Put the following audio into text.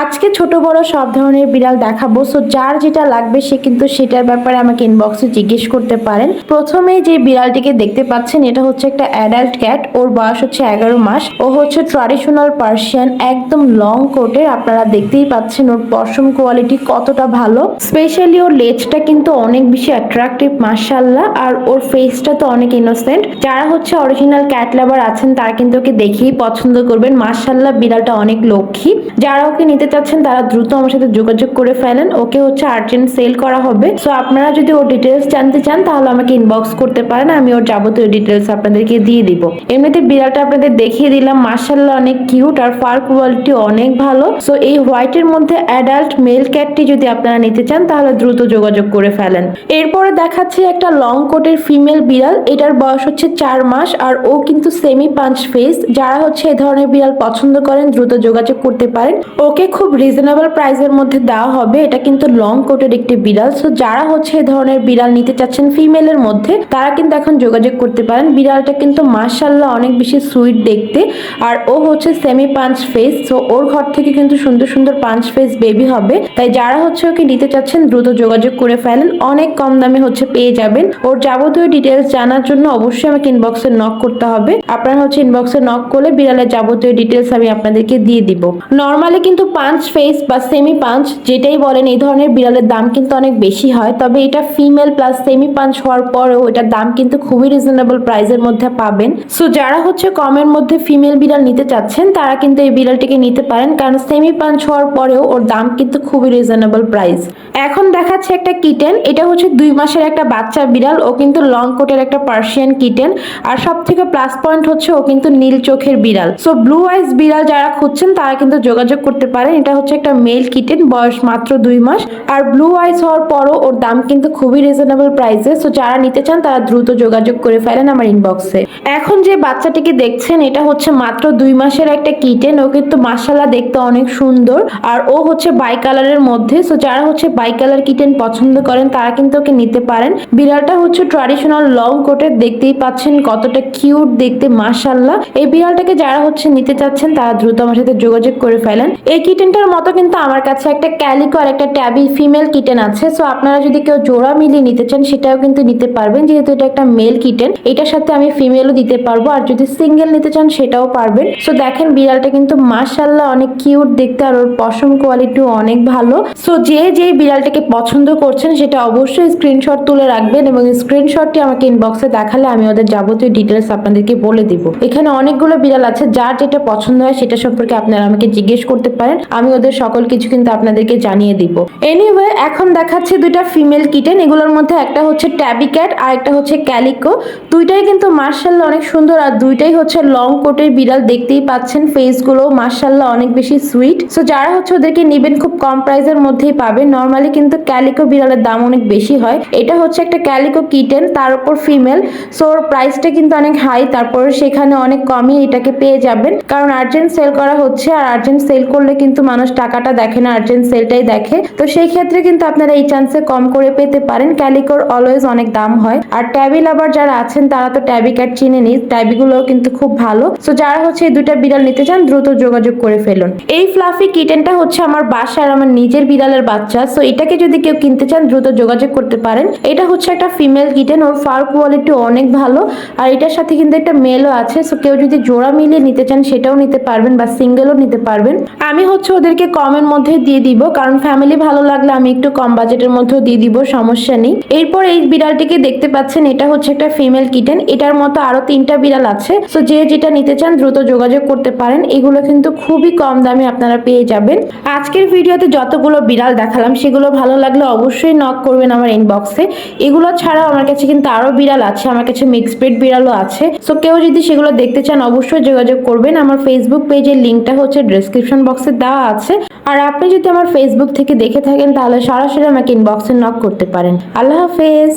আজকে ছোট বড় সব ধরনের বিড়াল দেখাবো। সো যার যেটা লাগবে সে কিন্তু সেটার ব্যাপারে আমাকে ইনবক্সে জিজ্ঞেস করতে পারেন। প্রথমেই যে বিড়ালটিকে দেখতে পাচ্ছেন, এটা হচ্ছে একটা অ্যাডাল্ট ক্যাট ওর বয়স হচ্ছে এগারো মাস। ও হচ্ছে ট্রাডিশনাল পার্সিয়ান একদম লং কোটের আপনারা দেখতেই পাচ্ছেন ওর পশম কোয়ালিটি কতটা ভালো। স্পেশালি ওর লেজটা কিন্তু অনেক বেশি অ্যাট্রাকটিভ মার্শাল্লাহ আর ওর ফেসটা তো অনেক ইনোসেন্ট যারা হচ্ছে অরিজিনাল ক্যাট লাভার আছেন, তারা কিন্তু ওকে দেখেই পছন্দ করবেন। মার্শাল্লাহ বিড়ালটা অনেক লক্ষ্মী। যারা ওকে নিতে চাচ্ছেন, তারা দ্রুত আমার সাথে যোগাযোগ করে ফেলেন। ওকে হচ্ছে আর্জেন্ট সেল করা হবে। সো আপনারা যদি ওর ডিটেলস জানতে চান, তাহলে আমাকে ইনবক্স করতে পারেন। আমি ওর যাবতীয় ডিটেলস আপনাদেরকে দিয়ে দিব। এমনিতে বিড়ালটা আপনাদের দেখিয়ে দিলাম। মার্শাল্লাহ অনেক কিউট আর ফার কোয়ালিটি অনেক ভালো। সো এই হোয়াইটের মধ্যে অ্যাডাল্ট মেল ক্যাটটি যদি আপনারা নিতে চান, তাহলে দ্রুত যোগাযোগ করে ফেলেন। এরপরে দেখাচ্ছি একটা লং কোটের ফিমেল বিড়াল। এটার বয়স হচ্ছে চার মাস আর ও কিন্তু সেমি পাঞ্চ ফেস যারা হচ্ছে এ ধরনের বিড়াল পছন্দ করেন, দ্রুত যোগাযোগ করতে পারেন। ওকে খুব রিজনেবল প্রাইসের মধ্যে দেওয়া হবে। এটা কিন্তু লং কোটের একটি বিড়াল। সো যারা হচ্ছে এই ধরনের বিড়াল নিতে চাচ্ছেন ফিমেলের মধ্যে, তারা কিন্তু এখন যোগাযোগ করতে পারেন। বিড়ালটা কিন্তু মার্শাল্লাহ অনেক বেশি সুইট দেখতে। আর ও হচ্ছে সেমি পাঞ্চ ফেস সো ওর ঘর থেকে কিন্তু সুন্দর সুন্দর পাঞ্চ ফেস বেবি হবে। তাই যারা হচ্ছে ওকে নিতে চাচ্ছেন, দ্রুত যোগাযোগ করে ফেলেন। অনেক কম দামে হচ্ছে পেয়ে যাবেন। ওর যাবতীয় ডিটেলস জানার জন্য অবশ্যই আমাকে ইনবক্সে নক করতে হবে। আপনারা হচ্ছে ইনবক্সে নক করলে বিড়ালের যাবতীয় ডিটেলস আমি আপনাদেরকে দিয়ে দিব। নর্মালি কিন্তু পাঞ্চ ফেস বা সেমি পাঞ্চ যেটাই বলেন, এই ধরনের বিড়ালের দাম কিন্তু অনেক বেশি হয়। তবে এটা ফিমেল প্লাস সেমি পাঞ্চ হওয়ার পরেও এটার দাম কিন্তু খুবই রিজনেবল প্রাইসের মধ্যে পাবেন। সো যারা হচ্ছে কমের মধ্যে ফিমেল বিড়াল নিতে চাচ্ছেন, তারা কিন্তু এই বিড়ালটিকে নিতে পারেন, কারণ সেমি পাঞ্চ হওয়ার পরেও ওর দাম কিন্তু খুবই রিজনেবল প্রাইস এখন দেখাচ্ছে একটা কিটেন এটা হচ্ছে দুই মাসের একটা বাচ্চা বিড়াল, ও কিন্তু লং কোটের একটা পার্সিয়ান কিটেন আর সব থেকে প্লাস পয়েন্ট হচ্ছে ও কিন্তু নীল চোখের বিড়াল। সো ব্লু আইস বিড়াল যারা খুঁজছেন, তারা কিন্তু যোগাযোগ করতে পারেন এটা হচ্ছে একটা মেল কিটেন বয়স মাত্র দুই মাস। আর ব্লু আইস হওয়ার পরও ওর দাম কিন্তু খুবই রিজনেবল প্রাইসে সো যারা নিতে চান, তারা দ্রুত যোগাযোগ করে ফেলেন আমার ইনবক্সে এখন যে বাচ্চাটিকে দেখছেন, এটা হচ্ছে মাত্র দুই মাসের একটা কিটেন ও কিন্তু মাসালা দেখতে অনেক সুন্দর। আর ও হচ্ছে বাই কালারের মধ্যে। সো যারা হচ্ছে বাই কালার কিটেন পছন্দ করেন, তারা কিন্তু ওকে নিতে পারেন। বিড়ালটা হচ্ছে ট্রাডিশনাল লং কোটের দেখতেই পাচ্ছেন কতটা কিউট দেখতে মাসাল্লাহ এই বিড়ালটাকে যারা হচ্ছে নিতে চাচ্ছেন, তারা দ্রুত আমার সাথে যোগাযোগ করে ফেলেন। এই কিটেনটার মতো কিন্তু আমার কাছে একটা ক্যালিকো আর একটা ট্যাবি ফিমেল কিটেন আছে। সো আপনারা যদি কেউ জোড়া মিলিয়ে নিতে চান, সেটাও কিন্তু নিতে পারবেন। যেহেতু এটা একটা মেল কিটেন, এটার সাথে আমি ফিমেলও দিতে পারব। আর যদি সিঙ্গেল নিতে চান, সেটাও পারবেন। সো দেখেন, বিড়ালটা কিন্তু মাশাল্লাহ অনেক কিউট দেখতে আর ওর পশম কোয়ালিটিও অনেক ভালো। সো যে যে বিড়ালটাকে পছন্দ করছেন, সেটা অবশ্যই স্ক্রিনশট তুলে রাখবেন এবং স্ক্রিনশটটি আমাকে ইনবক্সে দেখালে আমি ওদের যাবতীয় ডিটেলস আপনাদেরকে বলে দিব। এখানে অনেকগুলো বিড়াল আছে। যার যেটা পছন্দ হয়, সেটা সম্পর্কে আপনারা আমাকে জিজ্ঞেস করতে পারেন। আমি ওদের সকল কিছু কিন্তু আপনাদেরকে জানিয়ে দিব। এনিওয়ে এখন দেখাচ্ছি দুইটা ফিমেল কিটেন এগুলোর মধ্যে একটা হচ্ছে ট্যাবি ক্যাট আর একটা হচ্ছে ক্যালিকো দুইটাই কিন্তু মার্শাল্লাহ অনেক সুন্দর আর দুইটাই হচ্ছে লং কোটের বিড়াল, দেখতেই পাচ্ছেন ফেসগুলো মার্শাল্লাহ অনেক বেশি সুইট সো যারা হচ্ছে ওদেরকে নেবেন খুব কম প্রাইসের মধ্যেই পাবেন। নর্মালি কিন্তু ক্যালিকো বিড়ালের দাম অনেক বেশি হয়। এটা হচ্ছে একটা ক্যালিকো কিটেন তার উপর ফিমেল সো ওর প্রাইসটা কিন্তু অনেক হাই তারপর সেখানে অনেক কমই এটাকে পেয়ে যাবেন। কারণ আর্জেন্ট সেল করা হচ্ছে আর আর্জেন্ট সেল করলে কিন্তু মানুষ টাকাটা দেখে না আর্জেন্ট সেলটাই দেখে। তো সেই ক্ষেত্রে কিন্তু আপনারা এই চান্সে কম করে পেতে পারেন। ক্যালিকোর অলওয়েজ অনেক দাম হয়। আর ট্যাবি লাভার যারা আছেন, তারা তো ট্যাবি ক্যাট চিনে নি ট্যাবিগুলোও কিন্তু খুব ভালো। সো যারা হচ্ছে এই দুটা বিড়াল নিতে চান, দ্রুত যোগাযোগ করে ফেলুন। এই ফ্লাফি কিটেনটা হচ্ছে আমার বাসার আমার নিজের বিড়ালের বাচ্চা। সো এটাকে যদি কেউ কিনতে চান, দ্রুত যোগাযোগ করতে পারেন। এটা হচ্ছে একটা ফিমেল কিটেন ওর ফার কোয়ালিটি অনেক ভালো। আর এটার সাথে কিন্তু একটা মেলও আছে। সো কেউ যদি জোড়া মিলিয়ে নিতে চান, সেটাও নিতে পারবেন বা সিঙ্গেলও নিতে পারবেন। আমি হচ্ছে ওদেরকে কমের মধ্যে দিয়ে দিব, কারণ ফ্যামিলি ভালো লাগলে আমি একটু কম বাজেটের মধ্যেও দিয়ে দিব, সমস্যা নেই। এরপর এই বিড়ালটিকে দেখতে পাচ্ছেন, এটা হচ্ছে একটা ফিমেল কিটেন এটার মতো আরও তিনটা বিড়াল আছে। সো যে যেটা নিতে চান দ্রুত যোগাযোগ করতে পারেন, এগুলো কিন্তু খুবই কম দামে আপনারা পেয়ে যাবেন। আজকের ভিডিওতে যতগুলো বিড়াল দেখালাম, সেগুলো ভালো লাগলে অবশ্যই নক করবেন আমার ইনবক্সে এগুলো ছাড়াও আমার কাছে কিন্তু আরও বিড়াল আছে, আমার কাছে মিক্স ব্রিড বিড়ালও আছে। সো কেউ যদি সেগুলো দেখতে চান, অবশ্যই যোগাযোগ করবেন। আমার ফেসবুক পেজের লিঙ্কটা হচ্ছে ডেসক্রিপশন বক্সে দেওয়া আছে। আর আপনি যদি আমার ফেসবুক থেকে দেখে থাকেন, তাহলে সরাসরি আমাকে ইনবক্সে নক করতে পারেন। আল্লাহ হাফেজ।